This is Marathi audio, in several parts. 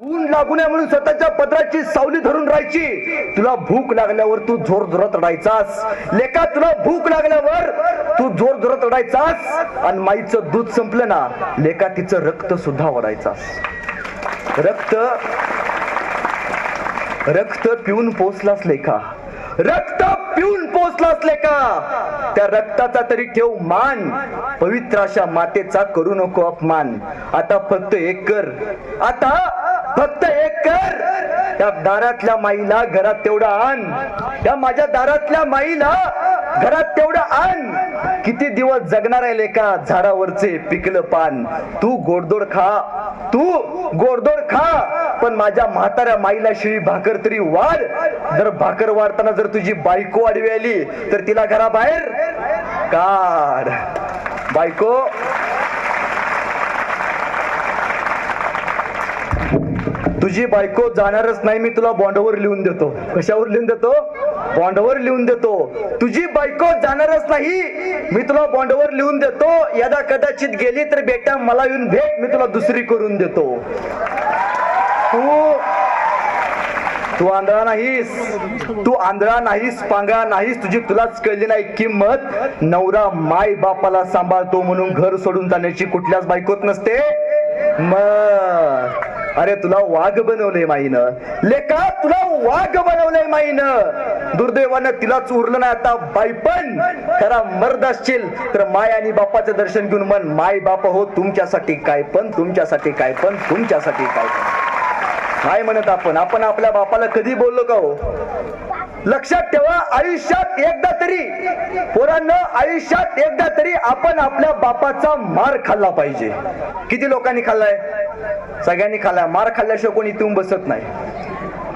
ऊन लागू नये म्हणून स्वतःच्या पदराची सावली धरून राहायची. तुला भूक लागल्यावर तू जोर जोरात रडायचास. लेखा तुला भूक लागल्यावर तू जोर जोरात रडायचास. आणि माईचं दूध संपलं ना लेखा तिचं रक्त सुद्धा ओढायचास. रक्त रक्त पिऊन पोचलास लेखा रक्त पिऊन पोचलास लेखा त्या रक्ताचा तरी ठेव मान. पवित्र अशा मातेचा करू नको अपमान. आता फक्त एक कर. आता फक्त एक कर. त्या दारातल्या माईला घरात तेवढं आण. त्या माझ्या दारातल्या माईला घरात तेवढं आण. किती दिवस जगणार आहे लेका? झाडावरचे पिकलं पान. तू गोडदोड खा. तू गोडदोड खा. पण माझ्या म्हाताऱ्या माईला शिवी भाकर तरी वाढ. जर भाकर वाढताना जर तुझी बायको आडवी आली तर तिला घराबाहेर काढ. बायको तुझी बायको जाणारच नाही मी तुला बॉन्डवर लिहून देतो. कशावर लिहून देतो? बॉन्डवर लिहून देतो. तुझी बायको जाणारच नाही मी तुला बॉन्डवर लिहून देतो. यदा कदाचित गेली तर बेटा मला येऊन भेट मी तुला दुसरी करून देतो. तू तू आंधळा नाहीस. तू आंधळा नाहीस पांगळा नाहीस. तुझी तुलाच कळली नाही किंमत. नवरा माय बापाला सांभाळतो म्हणून घर सोडून जाण्याची कुठल्याच बायकोत नसते. मग अरे तुला वाघ बनवलंय माईनं. लेका तुला वाघ बनवलंय माईनं. दुर्दैवानं तिलाच उरलं नाही आता बाई पण खरा मर्द असशील तर माय आणि बापाचं दर्शन घेऊन मन माय बाप हो तुमच्यासाठी काय पण तुमच्यासाठी काय पण तुमच्यासाठी काय पण. काय म्हणत आपण? आपण आपल्या बापाला कधी बोललो का हो? लक्षात ठेवा आयुष्यात एकदा तरी पोरांना आयुष्यात एकदा तरी आपण आपल्या बापाचा मार खाल्ला पाहिजे. किती लोकांनी खाल्लाय? सगळ्यांनी खाल्ला. मार खाल्ल्याशिवाय कोणी इथून बसत नाही.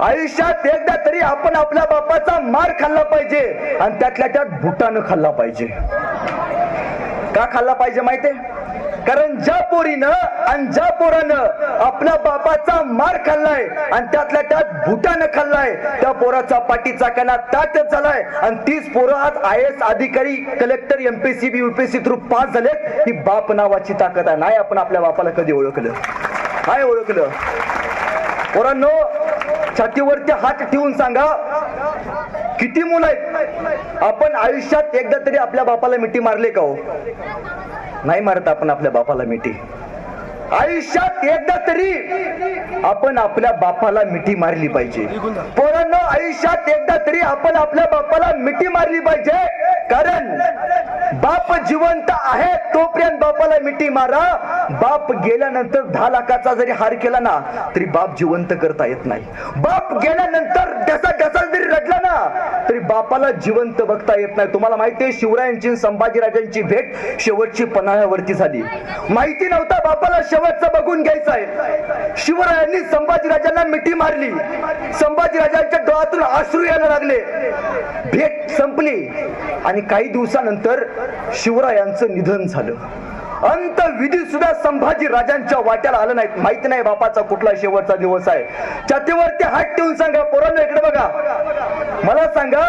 आयुष्यात एकदा तरी आपण आपल्या बापाचा मार खाल्ला पाहिजे आणि त्यातल्या त्यात भुटानं खाल्ला पाहिजे. का खाल्ला पाहिजे माहितीये कारण ज्या पोरीनं आणि ज्या पोरानं आपल्या बापाचा मार खाल्लाय आणि त्यातल्या त्यात भुटानं खाल्लाय त्या पोराचा पाठीचा कणा ताटच झालाय आणि तीच पोरं आज आय एस अधिकारी कलेक्टर एमपीसी बी युपीएससी थ्रू पास झालेत. ही बाप नावाची ताकद आहे. नाही आपण आपल्या बापाला कधी ओळखलं. काय ओळखलं? पोरांनो छातीवरती हात ठेवून सांगा किती मुलं आहेत? आपण आयुष्यात एकदा तरी आपल्या बापाला मिठी मारले का हो? नाही मारत आपण आपल्या बापाला मिठी. आयुष्यात एकदा तरी आपण आपल्या बापाला मिठी मारली पाहिजे. पोरांनो आयुष्यात एकदा तरी आपण आपल्या बापाला मिठी मारली पाहिजे. कारण बाप जिवंत आहे तोपर्यंत बापाला मिठी मारा. बाप गेल्यानंतर दहा लाखाचा जरी हार केला ना तरी बाप जिवंत करता येत नाही. बाप गेल्यानंतर ढसा ढसा जरी रडला ना तरी बापाला जिवंत बघता येत नाही. तुम्हाला माहितीये शिवरायांची संभाजीराजांची भेट शेवटची पन्हाळ्यावरती झाली. माहिती नव्हता बापाला शेवटचं बघून घ्यायचं आहे शिवरायांनी संभाजीराजांना मिठी मारली. संभाजीराजांच्या डोळ्यातून आश्रू यायला लागले. भेट संपली आणि काही दिवसानंतर शिवरायांचं निधन झालं. अंत विधी सुद्धा संभाजी राजांच्या वाट्याला आलं नाही माहिती नाही बापाचा कुठला शेवटचा दिवस आहे. छातीवरती हात ठेवून सांगा पोरांना इकडे बघा. मला सांगा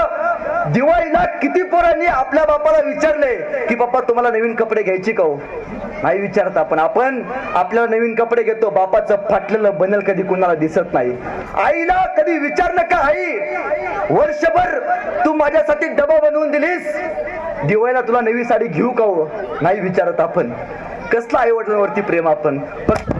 दिवाळीला किती पोरांनी आपल्या बापाला विचारले की बाप्पा तुम्हाला नवीन कपडे घ्यायचे का हो? नाही विचारत आपण आपण आपल्याला नवीन कपडे घेतो. बापाचं फाटलेलं बनेल कधी कुणाला दिसत नाही. आईला कधी विचारलं का आई. वर्षभर तू माझ्यासाठी डबा बनवून दिलीस. दिवाळीला तुला नवी साडी घेऊ का हो नाही विचारत आपण कसलं आई वडिलांवरती प्रेम आपण फक्त